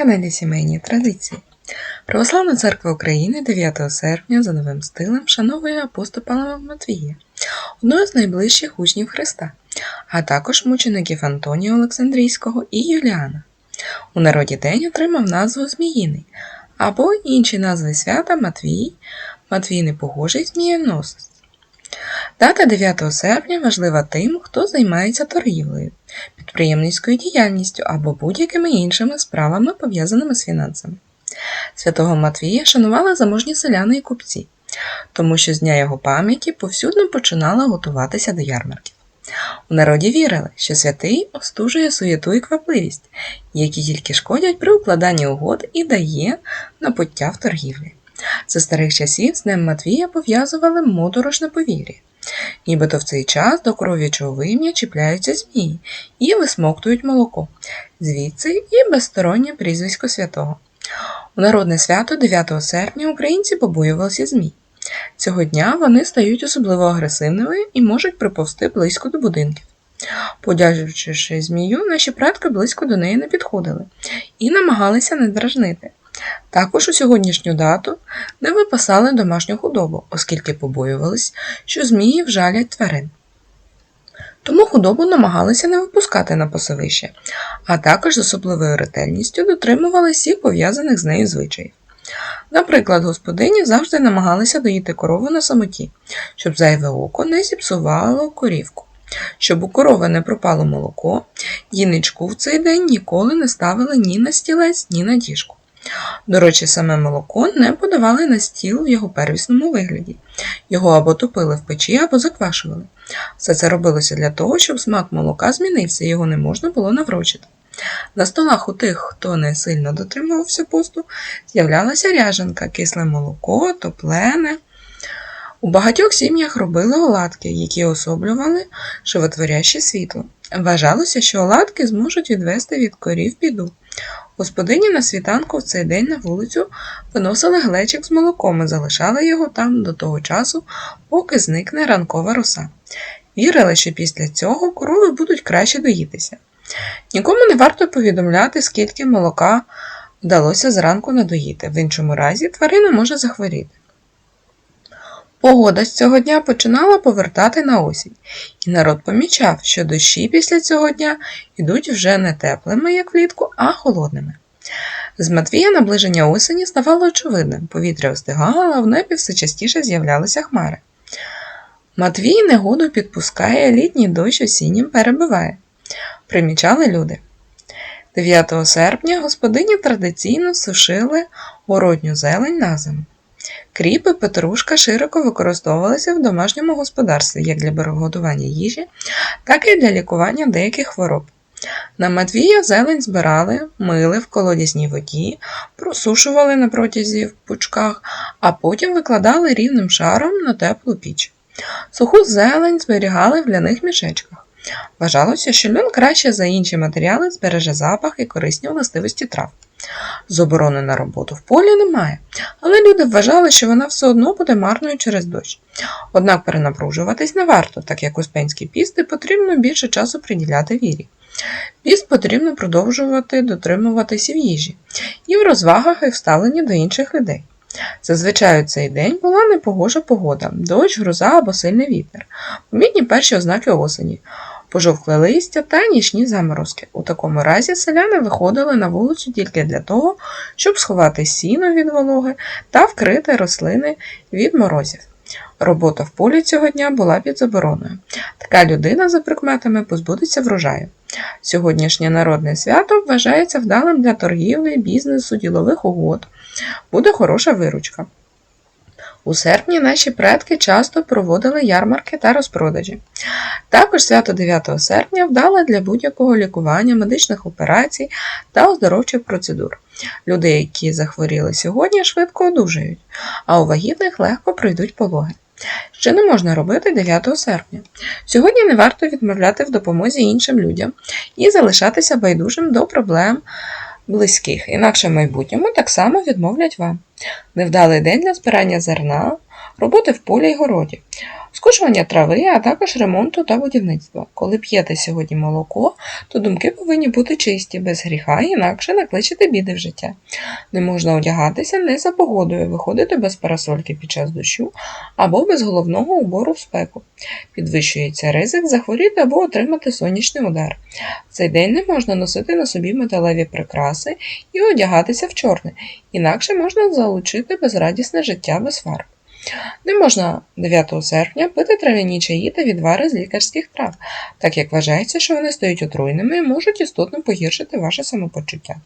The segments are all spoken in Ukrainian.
каналі Сімейні Традиції. Православна церква України 9 серпня за новим стилем вшановує апостола Матвія, одного з найближчих учнів Христа, а також мучеників Антонія Олександрійського і Юліана. У народі день отримав назву Зміїний або інші назви свята Матвій, Матвій Непогожий Змієносець. Дата 9 серпня важлива тим, хто займається торгівлею, підприємницькою діяльністю або будь-якими іншими справами, пов'язаними з фінансами. Святого Матвія шанували заможні селяни і купці, тому що з дня його пам'яті повсюдно починала готуватися до ярмарків. У народі вірили, що святий остужує суєту і квапливість, які тільки шкодять при укладанні угод і дає напуття в торгівлі. За старих часів з Днем Матвія пов'язували моторошне повір'я. Нібито в цей час до коров'ячого вим'я чіпляються змії і висмоктують молоко, звідси і безстороннє прізвисько святого. У народне свято 9 серпня українці побоювалися змій. Цього дня вони стають особливо агресивними і можуть приповзти близько до будинків. Подячивши змію, наші предки близько до неї не підходили і намагалися не дражнити. Також у сьогоднішню дату не випасали домашню худобу, оскільки побоювались, що змії вжалять тварин. Тому худобу намагалися не випускати на пасовище, а також з особливою ретельністю дотримували всіх пов'язаних з нею звичаїв. Наприклад, господині завжди намагалися доїти корову на самоті, щоб зайве око не зіпсувало корівку. Щоб у корови не пропало молоко, їничку в цей день ніколи не ставили ні на стілець, ні на діжку. До речі, саме молоко не подавали на стіл в його первісному вигляді. Його або топили в печі, або заквашували. Все це робилося для того, щоб смак молока змінився, його не можна було наврочити. На столах у тих, хто не сильно дотримувався посту, з'являлася ряжанка, кисле молоко, топлене. У багатьох сім'ях робили оладки, які особлювали животворяще світло. Вважалося, що оладки зможуть відвести від корів біду. Господині на світанку в цей день на вулицю виносили глечик з молоком і залишали його там до того часу, поки зникне ранкова роса. Вірили, що після цього корови будуть краще доїтися. Нікому не варто повідомляти, скільки молока вдалося зранку надоїти, в іншому разі тварина може захворіти. Погода з цього дня починала повертати на осінь, і народ помічав, що дощі після цього дня йдуть вже не теплими, як влітку, а холодними. З Матвія наближення осені ставало очевидним, повітря остигало, а в небі все частіше з'являлися хмари. Матвій негоду підпускає, літній дощ осіннім перебиває. Примічали люди. 9 серпня господині традиційно сушили городню зелень на зиму. Кріп і петрушка широко використовувалися в домашньому господарстві як для приготування їжі, так і для лікування деяких хвороб. На Матвія зелень збирали, мили в колодязній воді, просушували на протязі в пучках, а потім викладали рівним шаром на теплу піч. Суху зелень зберігали в ляних мішечках. Вважалося, що льон краще за інші матеріали збереже запах і корисні властивості трав. Заборони на роботу в полі немає, але люди вважали, що вона все одно буде марною через дощ. Однак перенапружуватись не варто, так як Успенські пісти потрібно більше часу приділяти вірі. Піст потрібно продовжувати дотримуватися в їжі, і в розвагах і вставленні до інших людей. Зазвичай у цей день була непогожа погода, дощ, гроза або сильний вітер, помітні перші ознаки осені, пожовкле листя та нічні заморозки. У такому разі селяни виходили на вулицю тільки для того, щоб сховати сіно від вологи та вкрити рослини від морозів. Робота в полі цього дня була під забороною. Така людина, за прикметами, позбудеться врожаю. Сьогоднішнє народне свято вважається вдалим для торгівлі, бізнесу, ділових угод. Буде хороша виручка. У серпні наші предки часто проводили ярмарки та розпродажі. Також свято 9 серпня вдале для будь-якого лікування, медичних операцій та оздоровчих процедур. Люди, які захворіли сьогодні, швидко одужають, а у вагітних легко пройдуть пологи. Що не можна робити 9 серпня. Сьогодні не варто відмовляти в допомозі іншим людям і залишатися байдужим до проблем близьких, інакше в майбутньому так само відмовлять вам. Невдалий день для збирання зерна, роботи в полі й городі, скушування трави, а також ремонту та будівництва. Коли п'єте сьогодні молоко, то думки повинні бути чисті, без гріха, інакше накличете біди в життя. Не можна одягатися не за погодою, виходити без парасольки під час дощу або без головного убору в спеку. Підвищується ризик захворіти або отримати сонячний удар. В цей день не можна носити на собі металеві прикраси і одягатися в чорне, інакше можна залучити безрадісне життя без фарб. Не можна 9 серпня пити трав'яні чаї та відвари з лікарських трав, так як вважається, що вони стають отруйними і можуть істотно погіршити ваше самопочуття.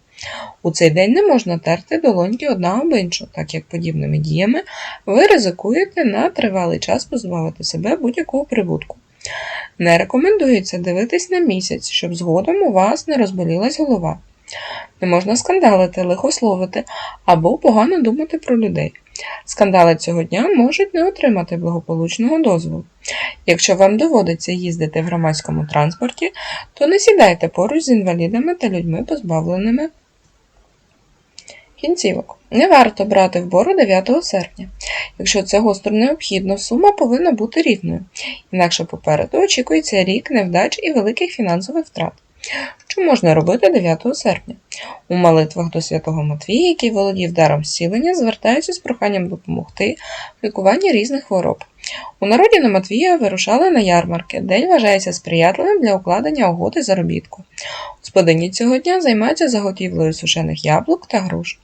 У цей день не можна терти долоньки одна об іншу, так як подібними діями ви ризикуєте на тривалий час позбавити себе будь-якого прибутку. Не рекомендується дивитись на місяць, щоб згодом у вас не розболілась голова. Не можна скандалити, лихословити або погано думати про людей. Скандали цього дня можуть не отримати благополучного дозволу. Якщо вам доводиться їздити в громадському транспорті, то не сідайте поруч з інвалідами та людьми, позбавленими кінцівок. Не варто брати вбору 9 серпня. Якщо це гостро необхідно, сума повинна бути рівною, інакше попереду очікується рік невдач і великих фінансових втрат. Що можна робити 9 серпня? У молитвах до святого Матвія, який володів даром зцілення, звертаються з проханням допомогти в лікуванні різних хвороб. У народі на Матвія вирушали на ярмарки. День вважається сприятливим для укладення угоди заробітку. Господині цього дня займаються заготівлею сушених яблук та груш.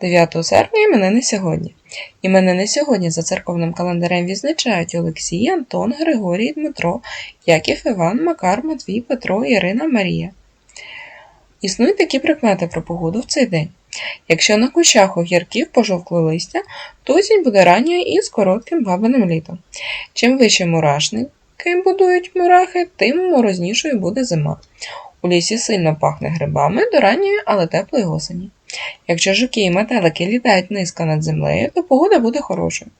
9 серпня іменини сьогодні. Іменини сьогодні за церковним календарем відзначають Олексій, Антон, Григорій, Дмитро, Яків, Іван, Макар, Матвій, Петро, Ірина, Марія. Існують такі прикмети про погоду в цей день. Якщо на кущах огірків пожовкло листя, то осінь буде ранньою і з коротким бабиним літом. Чим вище мурашники будують мурахи, тим морознішою буде зима. У лісі сильно пахне грибами до ранньої, але теплої осені. Якщо жуки і метелики літають низько над землею, то погода буде хорошою.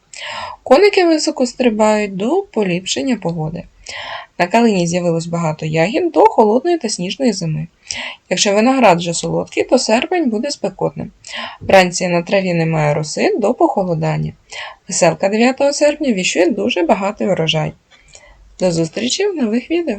Коники високо стрибають до поліпшення погоди. На калині з'явилось багато ягід до холодної та сніжної зими. Якщо виноград вже солодкий, то серпень буде спекотним. Вранці на траві немає роси до похолодання. Веселка 9 серпня віщує дуже багатий урожай. До зустрічі в нових відео!